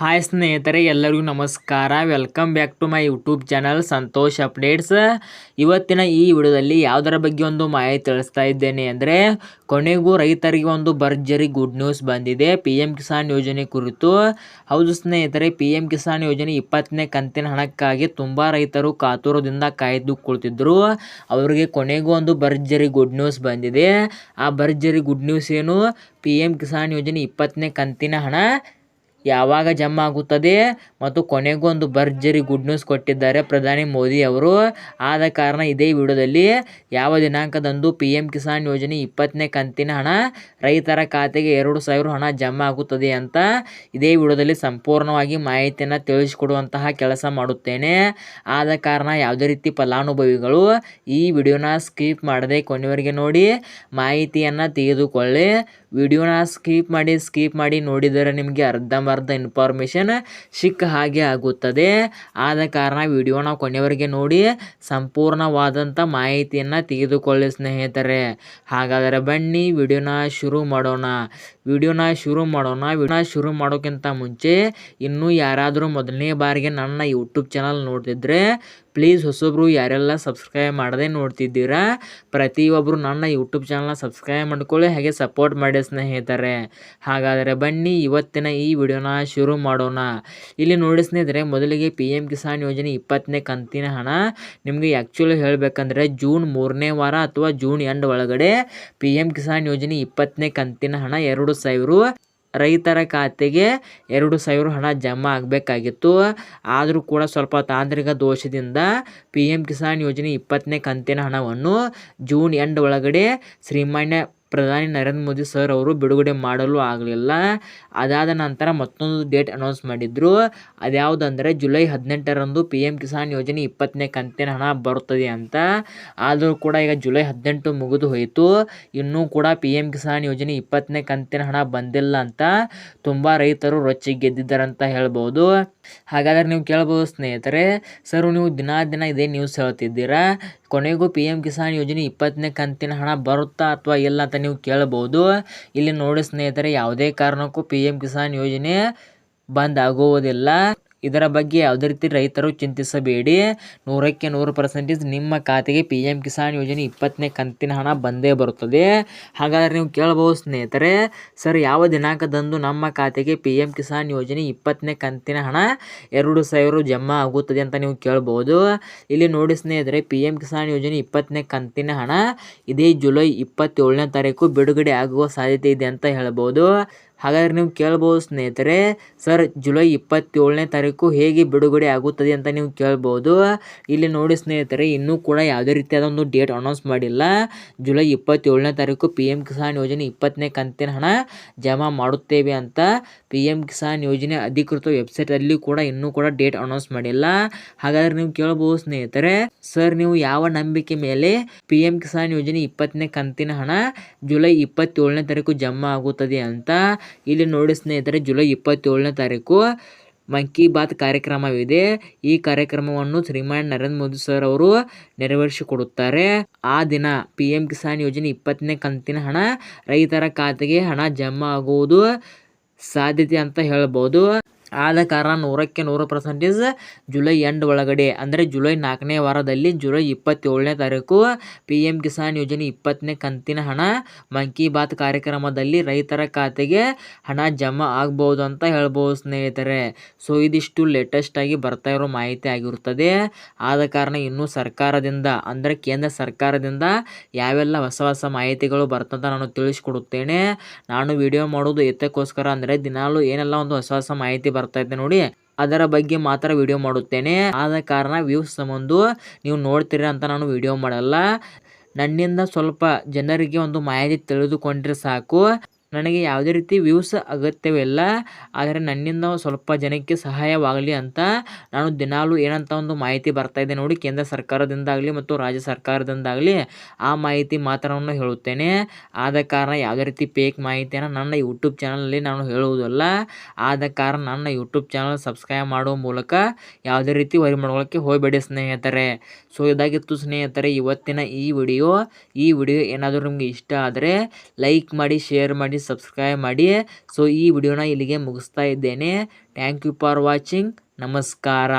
Hi ಸ್ನೇಹಿತರೆ, ಎಲ್ಲರಿಗೂ ನಮಸ್ಕಾರ. Welcome back to my YouTube channel Santosh updates ಇವತ್ತಿನ ಈ ವಿಡಿಯೋದಲ್ಲಿ ಯಾವುದರ ಬಗ್ಗೆ ಒಂದು ಮಾಹಿತಿ ತಿಳಿಸ್ತಾ ಇದ್ದೇನೆ ಅಂದರೆ, ಕೊನೆಗೂ ರೈತರಿಗೆ ಒಂದು ಭರ್ಜರಿ ಗುಡ್ ನ್ಯೂಸ್ ಬಂದಿದೆ. ಪಿ ಎಂ ಕಿಸಾನ್ ಯೋಜನೆ ಕುರಿತು. ಹೌದು ಸ್ನೇಹಿತರೆ ಪಿ ಎಂ ಕಿಸಾನ್ ಯೋಜನೆ ಇಪ್ಪತ್ತನೇ ಕಂತಿನ ಹಣಕ್ಕಾಗಿ ತುಂಬ ರೈತರು ಕಾತುರದಿಂದ ಕಾಯ್ದು ಕುಳಿತಿದ್ದರು ಅವರಿಗೆ ಕೊನೆಗೂ ಒಂದು ಭರ್ಜರಿ ಗುಡ್ ನ್ಯೂಸ್ ಬಂದಿದೆ. ಆ ಭರ್ಜರಿ ಗುಡ್ ನ್ಯೂಸ್ ಏನು? ಪಿ ಎಂ ಕಿಸಾನ್ ಯೋಜನೆ ಇಪ್ಪತ್ತನೇ ಕಂತಿನ ಹಣ. ಯಾವಾಗ ಜಮಾ ಆಗುತ್ತದೆ? ಮತ್ತು ಕೊನೆಗೂ ಒಂದು ಭರ್ಜರಿ ಗುಡ್ ನ್ಯೂಸ್ ಕೊಟ್ಟಿದ್ದಾರೆ ಪ್ರಧಾನಿ ಮೋದಿ ಅವರು. ಆದ ಕಾರಣ ಇದೇ ವಿಡಿಯೋದಲ್ಲಿ ಯಾವ ದಿನಾಂಕದಂದು ಪಿ ಎಂ ಕಿಸಾನ್ ಯೋಜನೆ ಇಪ್ಪತ್ತನೇ ಕಂತಿನ ಹಣ, ರೈತರ ಖಾತೆಗೆ ಎರಡು ಸಾವಿರ ಹಣ ಜಮಾ ಆಗುತ್ತದೆ ಅಂತ ಇದೇ ವಿಡಿಯೋದಲ್ಲಿ ಸಂಪೂರ್ಣವಾಗಿ ಮಾಹಿತಿಯನ್ನು ತಿಳಿಸಿಕೊಡುವಂತಹ ಕೆಲಸ ಮಾಡುತ್ತೇನೆ. ಆದ ಕಾರಣ ಯಾವುದೇ ರೀತಿ ಫಲಾನುಭವಿಗಳು ಈ ವಿಡಿಯೋನ ಸ್ಕಿಪ್ ಮಾಡದೆ ಕೊನೆಯವರೆಗೆ ನೋಡಿ ಮಾಹಿತಿಯನ್ನು ತೆಗೆದುಕೊಳ್ಳಿ. ವಿಡಿಯೋನ ಸ್ಕಿಪ್ ಮಾಡಿ ಸ್ಕಿಪ್ ಮಾಡಿ ನೋಡಿದರೆ ನಿಮಗೆ ಅರ್ಧಂಬರ್ಧ ಇನ್ಫಾರ್ಮೇಷನ್ ಸಿಕ್ಕ ಹಾಗೆ ಆಗುತ್ತದೆ. ಆದ ಕಾರಣ ವಿಡಿಯೋನ ಕೊನೆಯವರೆಗೆ ನೋಡಿ ಸಂಪೂರ್ಣವಾದಂಥ ಮಾಹಿತಿಯನ್ನು ತೆಗೆದುಕೊಳ್ಳಿ ಸ್ನೇಹಿತರೆ. ಹಾಗಾದರೆ ಬನ್ನಿ, ವಿಡಿಯೋನ ಶುರು ಮಾಡೋಣ. ವಿಡಿಯೋನ ಶುರು ಮಾಡೋಣ. ವಿಡಿಯೋನ ಶುರು ಮಾಡೋಕ್ಕಿಂತ ಮುಂಚೆ, ಇನ್ನೂ ಯಾರಾದರೂ ಮೊದಲನೇ ಬಾರಿಗೆ ನನ್ನ ಯೂಟ್ಯೂಬ್ ಚಾನಲ್ ನೋಡ್ತಿದ್ರೆ ಪ್ಲೀಸ್ ಹೊಸೊಬ್ಬರು ಯಾರೆಲ್ಲ ಸಬ್ಸ್ಕ್ರೈಬ್ ಮಾಡದೆ ನೋಡ್ತಿದ್ದೀರಾ ಪ್ರತಿಯೊಬ್ಬರು ನನ್ನ ಯೂಟ್ಯೂಬ್ ಚಾನಲ್ನ ಸಬ್ಸ್ಕ್ರೈಬ್ ಮಾಡ್ಕೊಳ್ಳಿ, ಹಾಗೆ ಸಪೋರ್ಟ್ ಮಾಡಿ ಸ್ನೇಹಿತರೆ. ಹಾಗಾದರೆ ಬನ್ನಿ, ಇವತ್ತಿನ ಈ ವಿಡಿಯೋನ ಶುರು ಮಾಡೋಣ. ಇಲ್ಲಿ ನೋಡಿ ಸ್ನೇಹಿತರೆ, ಮೊದಲಿಗೆ ಪಿ ಎಂ ಕಿಸಾನ್ ಯೋಜನೆ ಇಪ್ಪತ್ತನೇ ಕಂತಿನ ಹಣ. ನಿಮಗೆ ಆ್ಯಕ್ಚುಲಿ ಹೇಳಬೇಕಂದ್ರೆ ಜೂನ್ ಮೂರನೇ ವಾರ ಅಥವಾ ಜೂನ್ ಎಂಡ್ ಒಳಗಡೆ ಪಿ ಎಂ ಕಿಸಾನ್ ಯೋಜನೆ ಇಪ್ಪತ್ತನೇ ಕಂತಿನ ಹಣ ಎರಡು ಸಾವಿರ. ರೈತರ ಖಾತೆಗೆ ಎರಡು ಸಾವಿರ ಹಣ ಜಮಾ ಆಗಬೇಕಾಗಿತ್ತು. ಆದರೂ ಕೂಡ ಸ್ವಲ್ಪ ತಾಂತ್ರಿಕ ದೋಷದಿಂದ ಪಿ ಎಂ ಕಿಸಾನ್ ಯೋಜನೆ ಇಪ್ಪತ್ತನೇ ಕಂತಿನ ಹಣವನ್ನು ಜೂನ್ ಎಂಡ್ ಒಳಗಡೆ ಶ್ರೀಮಾನ್ಯ ಪ್ರಧಾನಿ ನರೇಂದ್ರ ಮೋದಿ ಸರ್ ಅವರು ಬಿಡುಗಡೆ ಮಾಡಲು ಆಗಲಿಲ್ಲ. ಅದಾದ ನಂತರ ಮತ್ತೊಂದು ಡೇಟ್ ಅನೌನ್ಸ್ ಮಾಡಿದ್ರು. ಅದ್ಯಾವುದಂದರೆ ಜುಲೈ ಹದಿನೆಂಟರಂದು ಪಿ ಎಂ ಕಿಸಾನ್ ಯೋಜನೆ ಇಪ್ಪತ್ತನೇ ಕಂತಿನ ಹಣ ಬರುತ್ತದೆ ಅಂತ. ಆದರೂ ಕೂಡ ಈಗ ಜುಲೈ ಹದಿನೆಂಟು ಮುಗಿದು ಹೋಯಿತು. ಇನ್ನೂ ಕೂಡ ಪಿ ಎಂ ಕಿಸಾನ್ ಯೋಜನೆ ಇಪ್ಪತ್ತನೇ ಕಂತಿನ ಹಣ ಬಂದಿಲ್ಲ ಅಂತ ತುಂಬ ರೈತರು ರೊಚ್ಚಿ ಗೆದ್ದಿದ್ದಾರೆ ಅಂತ ಹೇಳ್ಬೋದು. ಹಾಗಾದರೆ ನೀವು ಕೇಳ್ಬೋದು ಸ್ನೇಹಿತರೆ ಸರ್ ನೀವು ದಿನಾ ದಿನ ಇದೇ ನ್ಯೂಸ್ ಹೇಳ್ತಿದ್ದೀರಾ? ಕೊನೆಗೂ ಪಿ ಎಂ ಕಿಸಾನ್ ಯೋಜನೆ ಇಪ್ಪತ್ತನೇ ಕಂತಿನ ಹಣ ಬರುತ್ತಾ ಅಥವಾ ಇಲ್ಲ ಅಂತ ನೀವು ಕೇಳ್ಬೋದು. ಇಲ್ಲಿ ನೋಡಿ ಸ್ನೇಹಿತರೆ, ಯಾವುದೇ ಕಾರಣಕ್ಕೂ ಪಿ ಎಂ ಕಿಸಾನ್ ಯೋಜನೆ ಬಂದ್ ಆಗುವುದಿಲ್ಲ. ಇದರ ಬಗ್ಗೆ ಯಾವುದೇ ರೀತಿ ರೈತರು ಚಿಂತಿಸಬೇಡಿ. ನೂರಕ್ಕೆ ನೂರು ಪರ್ಸೆಂಟೇಜ್ ನಿಮ್ಮ ಖಾತೆಗೆ ಪಿ ಎಂ ಕಿಸಾನ್ ಯೋಜನೆ ಇಪ್ಪತ್ತನೇ ಕಂತಿನ ಹಣ ಬಂದೇ ಬರುತ್ತದೆ. ಹಾಗಾದರೆ ನೀವು ಕೇಳಬಹುದು ಸ್ನೇಹಿತರೆ, ಸರ್ ಯಾವ ದಿನಾಂಕದಂದು ನಮ್ಮ ಖಾತೆಗೆ ಪಿ ಎಂ ಕಿಸಾನ್ ಯೋಜನೆ ಇಪ್ಪತ್ತನೇ ಕಂತಿನ ಹಣ ಎರಡು ಸಾವಿರ ಜಮಾ ಆಗುತ್ತದೆ ಅಂತ ನೀವು ಕೇಳ್ಬೋದು ಇಲ್ಲಿ ನೋಡಿ ಸ್ನೇಹಿತರೆ ಪಿ ಎಂ ಕಿಸಾನ್ ಯೋಜನೆ ಇಪ್ಪತ್ತನೇ ಕಂತಿನ ಹಣ ಇದೇ ಜುಲೈ ಇಪ್ಪತ್ತೇಳನೇ ತಾರೀಕು ಬಿಡುಗಡೆ ಆಗುವ ಸಾಧ್ಯತೆ ಇದೆ ಅಂತ ಹೇಳ್ಬೋದು ಹಾಗಾದರೆ ನೀವು ಕೇಳ್ಬೋದು ಸ್ನೇಹಿತರೆ, ಸರ್ ಜುಲೈ ಇಪ್ಪತ್ತೇಳನೇ ತಾರೀಕು ಹೇಗೆ ಬಿಡುಗಡೆ ಆಗುತ್ತದೆ ಅಂತ ನೀವು ಕೇಳ್ಬೋದು. ಇಲ್ಲಿ ನೋಡಿ ಸ್ನೇಹಿತರೆ, ಇನ್ನೂ ಕೂಡ ಯಾವುದೇ ರೀತಿಯಾದ ಒಂದು ಡೇಟ್ ಅನೌನ್ಸ್ ಮಾಡಿಲ್ಲ. ಜುಲೈ ಇಪ್ಪತ್ತೇಳನೇ ತಾರೀಕು ಪಿ ಎಂ ಕಿಸಾನ್ ಯೋಜನೆ ಇಪ್ಪತ್ತನೇ ಕಂತಿನ ಹಣ ಜಮಾ ಮಾಡುತ್ತೇವೆ ಅಂತ ಪಿ ಎಂ ಕಿಸಾನ್ ಯೋಜನೆ ಅಧಿಕೃತ ವೆಬ್ಸೈಟಲ್ಲಿ ಕೂಡ ಇನ್ನೂ ಕೂಡ ಡೇಟ್ ಅನೌನ್ಸ್ ಮಾಡಿಲ್ಲ. ಹಾಗಾದರೆ ನೀವು ಕೇಳ್ಬೋದು ಸ್ನೇಹಿತರೆ, ಸರ್ ನೀವು ಯಾವ ನಂಬಿಕೆ ಮೇಲೆ ಪಿ ಎಂ ಕಿಸಾನ್ ಯೋಜನೆ ಇಪ್ಪತ್ತನೇ ಕಂತಿನ ಹಣ ಜುಲೈ ಇಪ್ಪತ್ತೇಳನೇ ತಾರೀಕು ಜಮಾ ಆಗುತ್ತದೆ ಅಂತ ಇಲ್ಲಿ ನೋಡಿ ಸ್ನೇಹಿತರೆ, ಜುಲೈ ಇಪ್ಪತ್ತೇಳನೇ ತಾರೀಕು ಮನ್ ಕಿ ಬಾತ್ ಕಾರ್ಯಕ್ರಮವಿದೆ. ಈ ಕಾರ್ಯಕ್ರಮವನ್ನು ಶ್ರೀಮಾನ್ ನರೇಂದ್ರ ಮೋದಿ ಸರ್ ಅವರು ನೆರವೇರಿಸಿಕೊಡುತ್ತಾರೆ. ಆ ದಿನ ಪಿ ಎಂ ಕಿಸಾನ್ ಯೋಜನೆ ಇಪ್ಪತ್ತನೇ ಕಂತಿನ ಹಣ ರೈತರ ಖಾತೆಗೆ ಹಣ ಜಮಾ ಆಗುವುದು ಸಾಧ್ಯತೆ ಅಂತ ಹೇಳ್ಬೋದು. ಆದ ಕಾರಣ ನೂರಕ್ಕೆ ನೂರು ಪರ್ಸೆಂಟೇಜ್ ಜುಲೈ ಎಂಡ್ ಒಳಗಡೆ. ಅಂದರೆ ಜುಲೈ ನಾಲ್ಕನೇ ವಾರದಲ್ಲಿ ಜುಲೈ ಇಪ್ಪತ್ತೇಳನೇ ತಾರೀಕು ಪಿ ಎಂ ಕಿಸಾನ್ ಯೋಜನೆ ಇಪ್ಪತ್ತನೇ ಕಂತಿನ ಹಣ ಮನ್ ಕಿ ಬಾತ್ ಕಾರ್ಯಕ್ರಮದಲ್ಲಿ ರೈತರ ಖಾತೆಗೆ ಹಣ ಜಮಾ ಆಗ್ಬೋದು ಅಂತ ಹೇಳ್ಬೋದು ಸ್ನೇಹಿತರೆ. ಸೊ ಇದಿಷ್ಟು ಲೇಟೆಸ್ಟಾಗಿ ಬರ್ತಾ ಇರೋ ಮಾಹಿತಿ ಆಗಿರುತ್ತದೆ. ಆದ ಕಾರಣ ಇನ್ನೂ ಸರ್ಕಾರದಿಂದ, ಅಂದರೆ ಕೇಂದ್ರ ಸರ್ಕಾರದಿಂದ ಯಾವೆಲ್ಲ ಹೊಸ ಹೊಸ ಮಾಹಿತಿಗಳು ಬರ್ತಂತ ನಾನು ತಿಳಿಸ್ಕೊಡುತ್ತೇನೆ. ನಾನು ವಿಡಿಯೋ ಮಾಡೋದು ಎತ್ತಕ್ಕೋಸ್ಕರ, ಅಂದರೆ ದಿನಾಲೂ ಏನೆಲ್ಲ ಒಂದು ಹೊಸ ಹೊಸ ಮಾಹಿತಿ ಬರ್ತಾ ಇದೆ ನೋಡಿ, ಅದರ ಬಗ್ಗೆ ಮಾತ್ರ ವಿಡಿಯೋ ಮಾಡುತ್ತೇನೆ. ಆದ ಕಾರಣ ವ್ಯೂಸ್ ಸಂಬಂಧ ನೀವು ನೋಡ್ತೀರ ಅಂತ ನಾನು ವಿಡಿಯೋ ಮಾಡಲ್ಲ. ನನ್ನಿಂದ ಸ್ವಲ್ಪ ಜನರಿಗೆ ಒಂದು ಮಾಹಿತಿ ತಿಳಿದುಕೊಂಡ್ರೆ ಸಾಕು. ನನಗೆ ಯಾವುದೇ ರೀತಿ ವ್ಯೂಸ್ ಅಗತ್ಯವಿಲ್ಲ ಆದರೆ ನನ್ನಿಂದ ಸ್ವಲ್ಪ ಜನಕ್ಕೆ ಸಹಾಯವಾಗಲಿ ಅಂತ ನಾನು ದಿನಾಲೂ ಏನಂತ ಒಂದು ಮಾಹಿತಿ ಬರ್ತಾ ಇದೆ ನೋಡಿ ಕೇಂದ್ರ ಸರ್ಕಾರದಿಂದಾಗಲಿ ಮತ್ತು ರಾಜ್ಯ ಸರ್ಕಾರದಿಂದಾಗಲಿ ಆ ಮಾಹಿತಿ ಮಾತ್ರವನ್ನು ನಾನು ಹೇಳುತ್ತೇನೆ. ಆದ ಕಾರಣ ಯಾವುದೇ ರೀತಿ ಫೇಕ್ ಮಾಹಿತಿಯನ್ನು ನನ್ನ ಯೂಟ್ಯೂಬ್ ಚಾನಲಲ್ಲಿ ನಾನು ಹೇಳುವುದಿಲ್ಲ. ಆದ ಕಾರಣ ನನ್ನ ಯೂಟ್ಯೂಬ್ ಚಾನಲ್ ಸಬ್ಸ್ಕ್ರೈಬ್ ಮಾಡುವ ಮೂಲಕ ಯಾವುದೇ ರೀತಿ ವರಿ ಮಾಡ್ಕೊಳ್ಳೋಕ್ಕೆ ಹೋಗಬೇಡಿ ಸ್ನೇಹಿತರೆ. ಸೊ ಇದಾಗಿತ್ತು ಸ್ನೇಹಿತರೆ, ಇವತ್ತಿನ ಈ ವಿಡಿಯೋ ಈ ವಿಡಿಯೋ ಏನಾದರೂ ನಿಮಗೆ ಇಷ್ಟ ಆದರೆ ಲೈಕ್ ಮಾಡಿ ಶೇರ್ ಮಾಡಿ ಪ್ಲೀಸ್ ಸಬ್ಸ್ಕ್ರೈಬ್ ಮಾಡಿ. ಸೊ ಈ ವಿಡಿಯೋನ ಇಲ್ಲಿಗೆ ಮುಗಿಸ್ತಾ ಇದ್ದೇನೆ. ಥ್ಯಾಂಕ್ ಯು ಫಾರ್ ವಾಚಿಂಗ್ ನಮಸ್ಕಾರ.